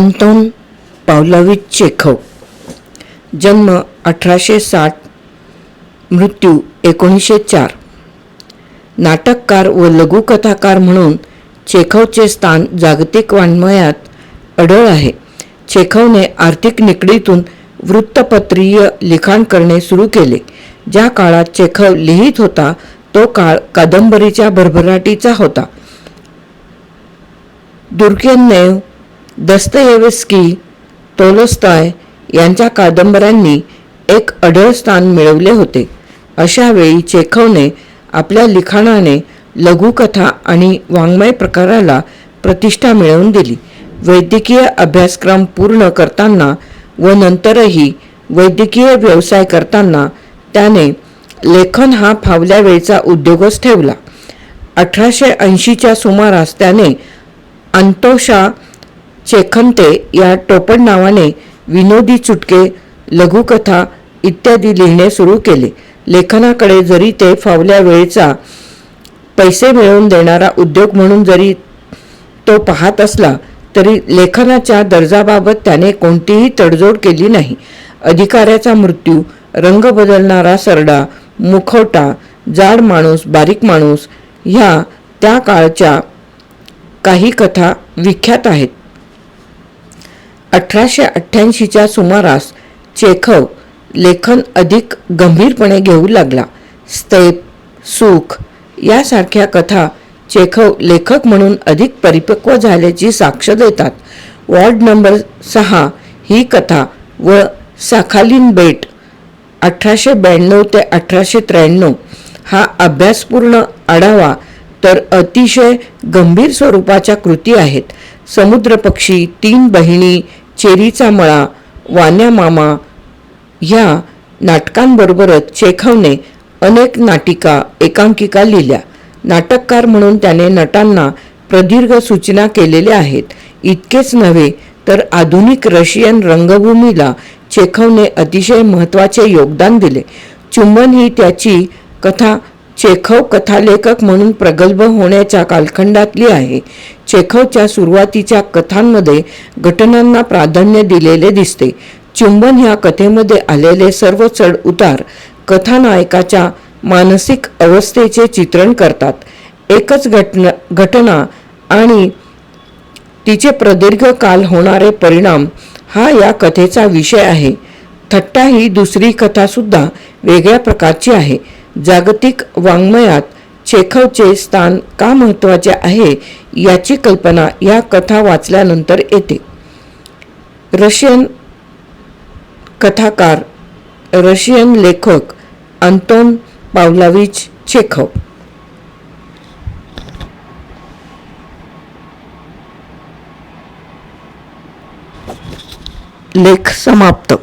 Anton Pavlovich Chekhov. जन्म अठराशे साठ मृत्यू एकोणीसशे चार. नाटककार व लघुकथाकार म्हणून चेखवचे स्थान जागतिक वाङ्मयात अढळ आहे. चेखवने आर्थिक निकडीतून वृत्तपत्रीय लिखाण करणे सुरू केले. ज्या काळात चेखव लिहित होता तो काळ कादंबरीच्या भरभराटीचा होता. दुर्गेनेव दस्तऐवस्की तोलस्ताय यांच्या कादंबऱ्यांनी एक अढळ स्थान मिळवले होते. अशा वेळी चेखवने आपल्या लिखाणाने लघुकथा आणि वाङ्मय प्रकाराला प्रतिष्ठा मिळवून दिली. वैद्यकीय अभ्यासक्रम पूर्ण करताना व नंतरही वैद्यकीय व्यवसाय करताना त्याने लेखन हा फावल्या वेळचा उद्योगच ठेवला. अठराशे ऐंशीच्या सुमारास त्याने अंतोषा चेखंते या टोपण नावाने विनोदी चुटके लघुकथा इत्यादी लिहिणे सुरू केले. लेखनाकडे जरी ते फावल्या वेळेचा पैसे मिळवून देणारा उद्योग म्हणून जरी तो पाहत असला तरी लेखनाच्या दर्जाबाबत त्याने कोणतीही तडजोड केली नाही. अधिकाऱ्याचा मृत्यू रंग बदलणारा सरडा मुखवटा जाड माणूस बारीक माणूस ह्या त्या काळच्या काही कथा विख्यात आहेत. अठराशे अठ्ठ्याऐंशीच्या सुमारास चेखव लेखन अधिक गंभीरपणे घेऊ लागला. स्तेप सुख यासारख्या कथा चेखव लेखक म्हणून अधिक परिपक्व झाल्याची साक्ष देतात. वॉर्ड नंबर सहा ही कथा व साखालीन बेट अठराशे ब्याण्णव ते अठराशे त्र्याण्णव हा अभ्यासपूर्ण आढावा तर अतिशय गंभीर स्वरूपाच्या कृती आहेत. समुद्रपक्षी तीन बहिणी चेरीचा मळा वान्या मामा ह्या नाटकांबरोबरच चेखवने अनेक नाटिका एकांकिका लिहिल्या. नाटककार म्हणून त्याने नटांना प्रदीर्घ सूचना केलेल्या आहेत. इतकेच नव्हे तर आधुनिक रशियन रंगभूमीला चेखवने अतिशय महत्त्वाचे योगदान दिले. चुंबन ही त्याची कथा चेखव कथालेखक म्हणून प्रगल्भ होण्याच्या कालखंडातली आहे. चेखवच्या सुरुवातीच्या कथांमध्ये घटनांना प्राधान्य दिलेले दिसते. चुंबन ह्या कथेमध्ये आलेले सर्व चढ उतार कथानायकाच्या मानसिक अवस्थेचे चित्रण करतात. एकच घटना घटना आणि तिचे प्रदीर्घ काल होणारे परिणाम हा या कथेचा विषय आहे. थट्टा ही दुसरी कथासुद्धा वेगळ्या प्रकारची आहे. जागतिक वाङ्मयात शेखवचे स्थान का महत्त्वाचे आहे याची कल्पना या कथा वाचल्यानंतर येते. रशियन कथाकार रशियन लेखक अंतोन पावलाविच चेखव. लेख समाप्त.